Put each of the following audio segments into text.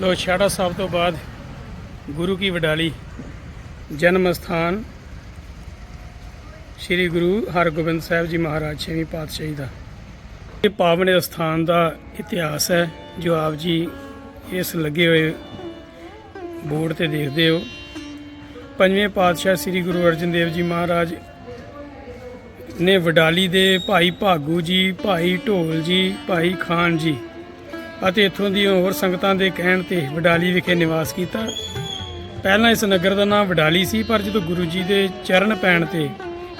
ਲੋ ਛਾੜਾ ਸਾਹਿਬ ਤੋਂ ਬਾਅਦ ਗੁਰੂ ਕੀ ਵਡਾਲੀ ਜਨਮ ਸਥਾਨ ਸ੍ਰੀ ਗੁਰੂ ਹਰਗੋਬਿੰਦ ਸਾਹਿਬ ਜੀ ਮਹਾਰਾਜ ਛੇਵੀਂ ਪਾਤਸ਼ਾਹੀ ਦਾ। ਇਹ ਪਾਵਨ ਸਥਾਨ ਦਾ ਇਤਿਹਾਸ ਹੈ, ਜੋ ਆਪ ਜੀ ਇਸ ਲੱਗੇ ਹੋਏ ਬੋਰਡ ਤੇ ਦੇਖਦੇ ਹੋ। ਪੰਜਵੇਂ ਪਾਤਸ਼ਾਹ ਸ੍ਰੀ ਗੁਰੂ ਅਰਜਨ ਦੇਵ ਜੀ ਮਹਾਰਾਜ ਨੇ ਵਡਾਲੀ ਦੇ ਭਾਈ ਭਾਗੂ ਜੀ, ਭਾਈ ਢੋਲ ਜੀ, ਭਾਈ ਖਾਨ ਜੀ ਅਤੇ ਇੱਥੋਂ ਦੀਆਂ ਹੋਰ ਸੰਗਤਾਂ ਦੇ ਕਹਿਣ ਤੇ ਵਡਾਲੀ ਵਿਖੇ ਨਿਵਾਸ ਕੀਤਾ। ਪਹਿਲਾਂ ਇਸ ਨਗਰ ਦਾ ਨਾਮ ਵਡਾਲੀ ਸੀ, ਪਰ ਜਦੋਂ ਗੁਰੂ ਜੀ ਦੇ ਚਰਨ ਪੈਣ ਤੇ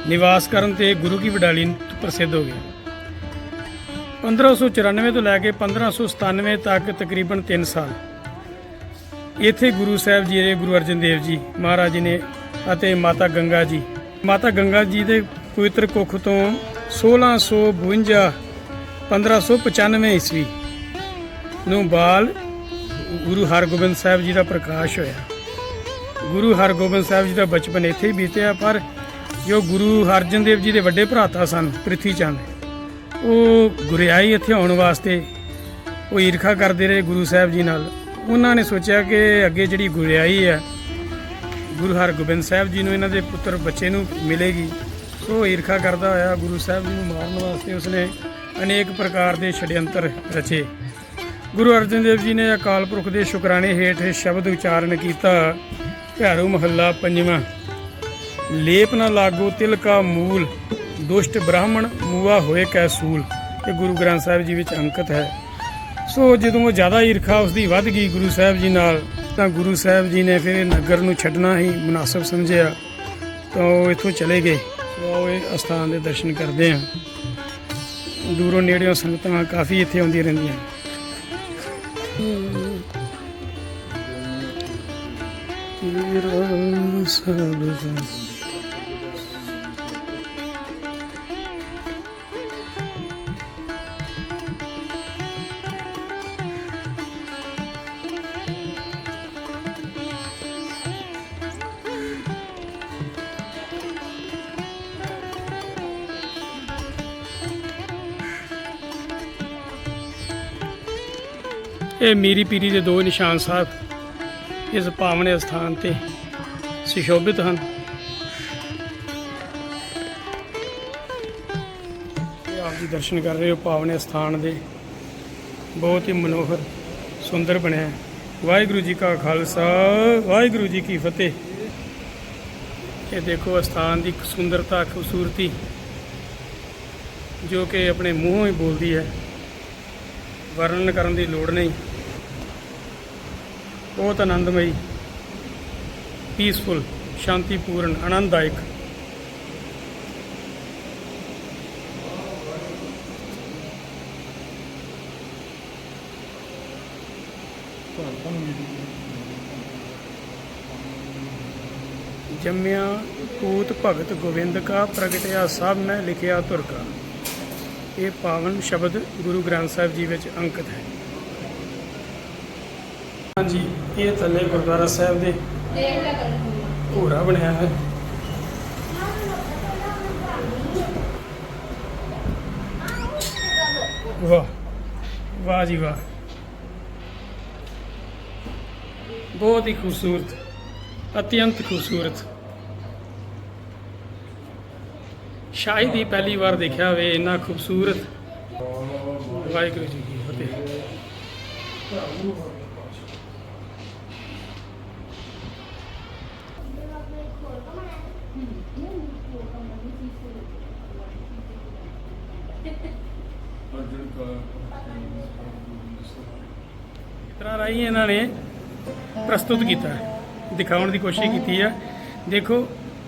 ਨਿਵਾਸ ਕਰਨ ਤੇ ਗੁਰੂ ਕੀ ਵਡਾਲੀ ਪ੍ਰਸਿੱਧ ਹੋ ਗਿਆ 1594 ਤੋਂ ਲੈ ਕੇ 1597 ਤੱਕ ਤਕਰੀਬਨ 3 ਸਾਲ। ਇੱਥੇ ਗੁਰੂ ਸਾਹਿਬ ਜੀ ਦੇ ਗੁਰੂ ਅਰਜਨ ਦੇਵ ਜੀ ਮਹਾਰਾਜ ਜੀ ਨੇ ਅਤੇ ਮਾਤਾ ਗੰਗਾ ਜੀ। ਮਾਤਾ ਗੰਗਾ ਜੀ ਦੇ ਪਵਿੱਤਰ ਕੁੱਖ ਤੋਂ 1652 1595 ਈਸਵੀ ਨੂੰ ਬਾਲ ਗੁਰੂ ਹਰਗੋਬਿੰਦ ਸਾਹਿਬ ਜੀ ਦਾ ਪ੍ਰਕਾਸ਼ ਹੋਇਆ। ਗੁਰੂ ਹਰਗੋਬਿੰਦ ਸਾਹਿਬ ਜੀ ਦਾ ਬਚਪਨ ਇੱਥੇ ਹੀ ਬੀਤਿਆ, ਪਰ ਜੋ ਗੁਰੂ ਹਰਜਨ ਦੇਵ ਜੀ ਦੇ ਵੱਡੇ ਭਰਾਤਾ ਸਨ, ਪ੍ਰਿਥੀ ਚੰਦ, ਉਹ ਗੁਰਿਆਈ ਇੱਥੇ ਆਉਣ ਵਾਸਤੇ ਉਹ ਈਰਖਾ ਕਰਦੇ ਰਹੇ ਗੁਰੂ ਸਾਹਿਬ ਜੀ ਨਾਲ। ਉਹਨਾਂ ਨੇ ਸੋਚਿਆ ਕਿ ਅੱਗੇ ਜਿਹੜੀ ਗੁਰਿਆਈ ਹੈ, ਗੁਰੂ ਹਰਗੋਬਿੰਦ ਸਾਹਿਬ ਜੀ ਨੂੰ ਇਹਨਾਂ ਦੇ ਪੁੱਤਰ ਬੱਚੇ ਨੂੰ ਮਿਲੇਗੀ। ਸੋ ਈਰਖਾ ਕਰਦਾ ਹੋਇਆ ਗੁਰੂ ਸਾਹਿਬ ਜੀ ਨੂੰ ਮਾਰਨ ਵਾਸਤੇ ਉਸਨੇ ਅਨੇਕ ਪ੍ਰਕਾਰ ਦੇ ਛੜਯੰਤਰ ਰਚੇ। ਗੁਰੂ ਅਰਜਨ ਦੇਵ ਜੀ ਨੇ ਅਕਾਲ ਪੁਰਖ ਦੇ ਸ਼ੁਕਰਾਨੇ ਹੇਠ ਇਹ ਸ਼ਬਦ ਉਚਾਰਨ ਕੀਤਾ। ਭੈਰੂ ਮਹੱਲਾ ਪੰਜਵਾਂ। ਲੇਪ ਨਾ ਲਾਗੋ ਤਿਲ ਕਾ ਮੂਲ, ਦੁਸ਼ਟ ਬ੍ਰਾਹਮਣ ਮੂਆ ਹੋਏ ਕੈ ਸੂਲ। ਇਹ ਗੁਰੂ ਗ੍ਰੰਥ ਸਾਹਿਬ ਜੀ ਵਿੱਚ ਅੰਕਿਤ ਹੈ। ਸੋ ਜਦੋਂ ਉਹ ਜ਼ਿਆਦਾ ਈਰਖਾ ਉਸ ਦੀ ਵੱਧ ਗਈ ਗੁਰੂ ਸਾਹਿਬ ਜੀ ਨਾਲ, ਤਾਂ ਗੁਰੂ ਸਾਹਿਬ ਜੀ ਨੇ ਫਿਰ ਇਹ ਨਗਰ ਨੂੰ ਛੱਡਣਾ ਹੀ ਮੁਨਾਸਬ ਸਮਝਿਆ। ਤਾਂ ਉਹ ਇੱਥੋਂ ਚਲੇ ਗਏ। ਉਹ ਇਹ ਅਸਥਾਨ ਦੇ ਦਰਸ਼ਨ ਕਰਦੇ ਹਾਂ। ਦੂਰੋਂ ਨੇੜਿਓਂ ਸੰਗਤਾਂ ਕਾਫੀ ਇੱਥੇ ਆਉਂਦੀਆਂ ਰਹਿੰਦੀਆਂ। ਤੇਰਾ ਸਬਜ਼ ਇਹ ਮੀਰੀ ਪੀਰੀ ਦੇ ਦੋ ਨਿਸ਼ਾਨ ਸਾਹਿਬ ਇਸ ਪਾਵਨ ਸਥਾਨ ਤੇ ਸੁਸ਼ੋਭਿਤ ਹਨ। ਇਹ ਆਪ ਜੀ ਦਰਸ਼ਨ ਕਰ ਰਹੇ ਹੋ, ਪਾਵਨ ਸਥਾਨ ਦੇ। ਬਹੁਤ ਹੀ ਮਨੋਹਰ, ਸੁੰਦਰ ਬਣਿਆ ਵਾਹਿਗੁਰੂ ਜੀ ਕਾ ਖਾਲਸਾ, ਵਾਹਿਗੁਰੂ ਜੀ ਕੀ ਫਤਿਹ। ਇਹ ਦੇਖੋ ਸਥਾਨ ਦੀ ਸੁੰਦਰਤਾ, ਖੂਬਸੂਰਤੀ, ਜੋ ਕਿ ਆਪਣੇ ਮੂੰਹੋਂ ਹੀ ਬੋਲਦੀ ਹੈ। ਵਰਣਨ ਕਰਨ ਦੀ ਲੋੜ ਨਹੀਂ। ਬਹੁਤ ਆਨੰਦਮਈ ਪੀਸਫੁਲ ਸ਼ਾਂਤੀਪੂਰਨ, ਆਨੰਦਦਾਇਕ। ਜੰਮਿਆ ਕੂਤ ਭਗਤ ਗੋਬਿੰਦ ਕਾ ਪ੍ਰਗਟਿਆ ਸਭ ਮੈਂ ਲਿਖਿਆ ਧੁਰ ਕਾ। ਇਹ ਪਾਵਨ ਸ਼ਬਦ ਗੁਰੂ ਗ੍ਰੰਥ ਸਾਹਿਬ ਜੀ ਵਿੱਚ ਅੰਕਿਤ ਹੈ। ਹਾਂਜੀ ਇਹ ਥੱਲੇ ਗੁਰਦੁਆਰਾ ਸਾਹਿਬ ਦੇ ਘੋੜਾ ਬਣਿਆ ਹੈ ਵਾਹ ਵਾਹ ਜੀ ਵਾਹ। ਬਹੁਤ ਹੀ ਖੂਬਸੂਰਤ ਅਤਿਅੰਤ ਖੂਬਸੂਰਤ। ਸ਼ਾਇਦ ਹੀ ਪਹਿਲੀ ਵਾਰ ਦੇਖਿਆ ਹੋਵੇ, ਇੰਨਾ ਖੂਬਸੂਰਤ। ਵਾਹਿਗੁਰੂ ਜੀ ਕੀ ਤਰ੍ਹਾਂ ਰਾਹੀਂ ਇਹਨਾਂ ਨੇ ਪ੍ਰਸਤੁਤ ਕੀਤਾ, ਦਿਖਾਉਣ ਦੀ ਕੋਸ਼ਿਸ਼ ਕੀਤੀ ਹੈ ਦੇਖੋ,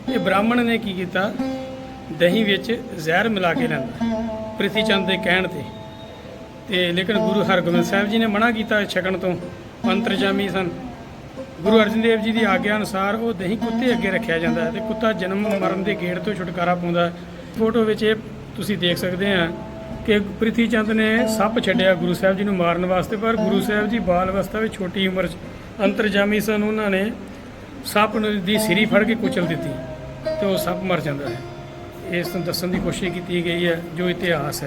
ਇਹ ਬ੍ਰਾਹਮਣ ਨੇ ਕੀ ਕੀਤਾ? ਦਹੀਂ ਵਿੱਚ ਜ਼ਹਿਰ ਮਿਲਾ ਕੇ ਲੈਂਦਾ ਪ੍ਰਿਥੀ ਚੰਦ ਦੇ ਕਹਿਣ ਤੇ। ਤੇ ਲੇਕਿਨ ਗੁਰੂ ਹਰਗੋਬਿੰਦ ਸਾਹਿਬ ਜੀ ਨੇ ਮਨਾ ਕੀਤਾ ਛਕਣ ਤੋਂ। ਅੰਤਰਜਾਮੀ ਸਨ। ਗੁਰੂ ਅਰਜਨ ਦੇਵ ਜੀ ਦੀ ਆਗਿਆ ਅਨੁਸਾਰ ਉਹ ਦਹੀਂ ਕੁੱਤੇ ਅੱਗੇ ਰੱਖਿਆ ਜਾਂਦਾ ਹੈ ਤੇ ਕੁੱਤਾ ਜਨਮ ਮਰਨ ਦੇ ਗੇੜ ਤੋਂ ਛੁਟਕਾਰਾ ਪਾਉਂਦਾ ਫੋਟੋ ਵਿੱਚ ਇਹ ਤੁਸੀਂ ਦੇਖ ਸਕਦੇ ਆ ਕਿ ਪ੍ਰਿਥੀ ਚੰਦ ਨੇ ਸੱਪ ਛੱਡਿਆ ਗੁਰੂ ਸਾਹਿਬ ਜੀ ਨੂੰ ਮਾਰਨ ਵਾਸਤੇ, ਪਰ ਗੁਰੂ ਸਾਹਿਬ ਜੀ ਬਾਲ ਅਵਸਥਾ ਵਿੱਚ ਛੋਟੀ ਉਮਰ 'ਚ ਅੰਤਰਜਾਮੀ ਸਨ। ਉਹਨਾਂ ਨੇ ਸੱਪ ਨੂੰ ਦੀ ਸਿਰੀ ਫੜ ਕੇ ਕੁਚਲ ਦਿੱਤੀ ਤੇ ਉਹ ਸੱਪ ਮਰ ਜਾਂਦਾ ਹੈ। ਇਸ ਨੂੰ ਦੱਸਣ ਦੀ ਕੋਸ਼ਿਸ਼ ਕੀਤੀ ਗਈ ਹੈ ਜੋ ਇਤਿਹਾਸ ਹੈ।